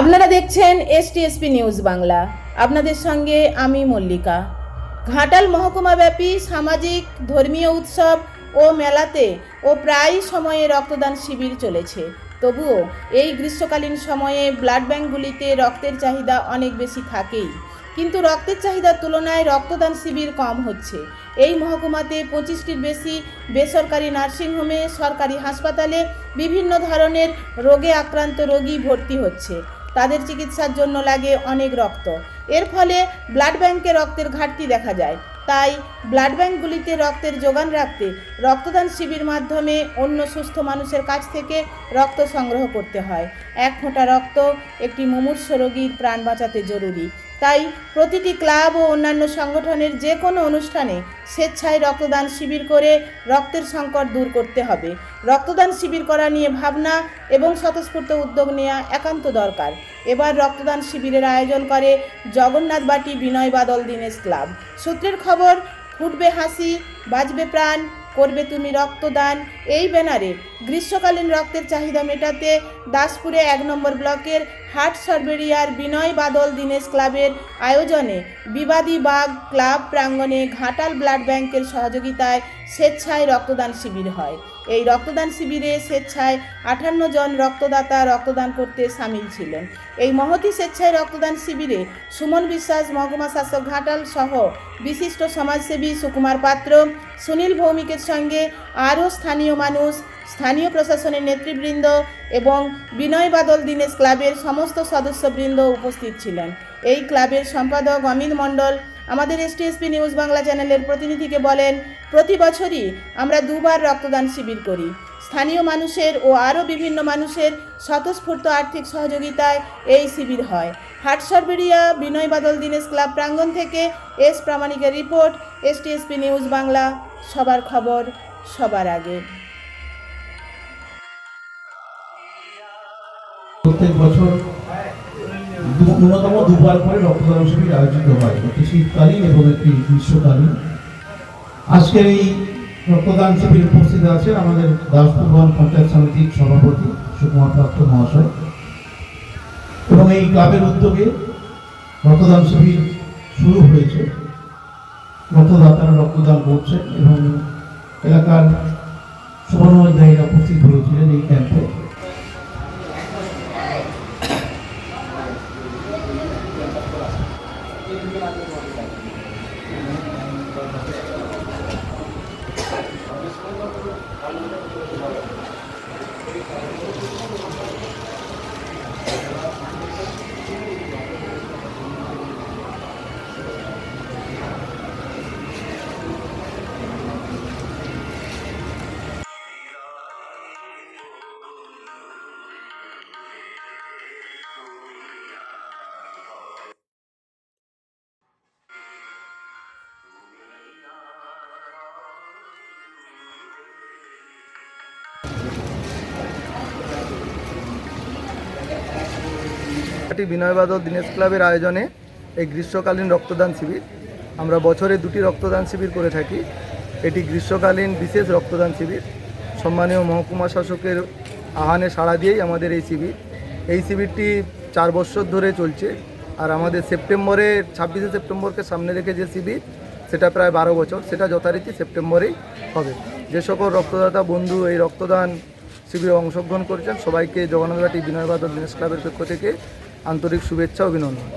আপনারা দেখছেন STSP news Bangla আপনাদের সঙ্গে আমি মল্লিকা। ঘাটাল মহকুমাব্যাপী সামাজিক, ধর্মীয় উৎসব ও মেলাতে ও প্রায় সময়ে রক্তদান শিবির চলেছে। তবুও এই গ্রীষ্মকালীন সময়ে ব্লাড ব্যাঙ্কগুলিতে রক্তের চাহিদা অনেক বেশি থাকেই। কিন্তু রক্তের চাহিদার তুলনায় রক্তদান শিবির কম হচ্ছে। এই মহকুমাতে পঁচিশটির বেশি বেসরকারি নার্সিংহোমে, সরকারি হাসপাতালে বিভিন্ন ধরনের রোগে আক্রান্ত রোগী ভর্তি হচ্ছে। তাদের চিকিৎসার জন্য লাগে অনেক রক্ত। এর ফলে ব্লাড ব্যাংকে রক্তের ঘাটতি দেখা যায়। তাই ব্লাড ব্যাঙ্কগুলিতে রক্তের যোগান রাখতে রক্তদান শিবির মাধ্যমে অন্য সুস্থ মানুষের কাছ থেকে রক্ত সংগ্রহ করতে হয়। এক ফোঁটা রক্ত একটি মুমূর্ষ রোগীর প্রাণ বাঁচাতে জরুরি। তাই প্রতিটি ক্লাব ও অন্যান্য সংগঠনের যে কোনো অনুষ্ঠানে স্বেচ্ছায় রক্তদান শিবির করে রক্তের সংকট দূর করতে হবে। রক্তদান শিবির করা নিয়ে ভাবনা এবং স্বতঃস্ফূর্ত উদ্যোগ নেওয়া একান্ত দরকার। এবার রক্তদান শিবিরের আয়োজন করে জগন্নাথ বাটি বিনয় বাদল দীনেশ ক্লাব। সূত্রের খবর, ফুটবে হাসি, বাজবে প্রাণ করবে তুমি রক্তদান। এই ব্যানারে গ্রীষ্মকালীন রক্তের চাহিদা মেটাতে দাসপুরে এক নম্বর ব্লকের হাট সরবেরিয়ার বিনয় বাদল দীনেশ ক্লাবের আয়োজনে বিবাদী বাগ ক্লাব প্রাঙ্গনে ঘাটাল ব্লাড ব্যাংকের সহযোগিতায় স্বেচ্ছায় রক্তদান শিবির হয়। এই রক্তদান শিবিরে স্বেচ্ছায় আটান্ন জন রক্তদাতা রক্তদান করতে সামিল ছিলেন। এই মহতি স্বেচ্ছায় রক্তদান শিবিরে সুমন বিশ্বাস, মহকুমা শাসক ঘাটাল সহ বিশিষ্ট সমাজসেবী সুকুমার পাত্র, সুনীল ভৌমিকের সঙ্গে আরও স্থানীয় মানুষ, স্থানীয় প্রশাসনের নেতৃবৃন্দ এবং বিনয় বাদল দীনেশ ক্লাবের সমস্ত সদস্যবৃন্দ উপস্থিত ছিলেন। এই ক্লাবের সম্পাদক অমিত মণ্ডল আমাদের এসটিএসপি নিউজ বাংলা চ্যানেলের প্রতিনিধিকে বলেন, প্রতি বছরই আমরা দুবার রক্তদান শিবির করি। স্থানীয় মানুষের ও আরও বিভিন্ন মানুষের স্বতঃস্ফূর্ত আর্থিক সহযোগিতায় এই শিবির হয়। হাটসরবেরিয়া বিনয় বাদল, দীনেশ ক্লাব প্রাঙ্গণ থেকে এস প্রামাণিকের রিপোর্ট এসটিএসপি নিউজ বাংলা, সবার খবর সবার আগে। প্রত্যেক বছর ন্যূনতম দুবার করে রক্তদান শিবির আয়োজিত হয়। একটি শীতকালীন এবং একটি গ্রীষ্মকালীন। আজকের এই রক্তদান শিবিরে উপস্থিত আছেন আমাদের দাসপুর বন পঞ্চায়েত সমিতির সভাপতি সুকুমার পাত্র মহাশয়। এবং এই ক্লাবের উদ্যোগে রক্তদান শিবির শুরু হয়েছে। রক্তদাতারা রক্তদান করছেন এবং এলাকার সমন্বয়দায়ীরা উপস্থিত হয়েছিলেন এই ক্যাম্পে। Thank you. এটি বিনয় বাদল দীনেশ ক্লাবের আয়োজনে এই গ্রীষ্মকালীন রক্তদান শিবির। আমরা বছরে দুটি রক্তদান শিবির করে থাকি। এটি গ্রীষ্মকালীন বিশেষ রক্তদান শিবির। সম্মানীয় মহকুমা শাসকের আহ্বানে সাড়া দিয়েই আমাদের এই শিবির। এই শিবিরটি চার বছর ধরে চলছে আর আমাদের সেপ্টেম্বরে, ছাব্বিশে সেপ্টেম্বরকে সামনে রেখে যে শিবির, সেটা প্রায় বারো বছর। সেটা যথারীতি সেপ্টেম্বরেই হবে। যে সকল রক্তদাতা বন্ধু এই রক্তদান শিবিরে অংশগ্রহণ করেছেন। সবাইকে জগন্নাথবাটি বিনয়বাদ ও দীনেশ ক্লাবের পক্ষ থেকে আন্তরিক শুভেচ্ছা অভিনন্দন।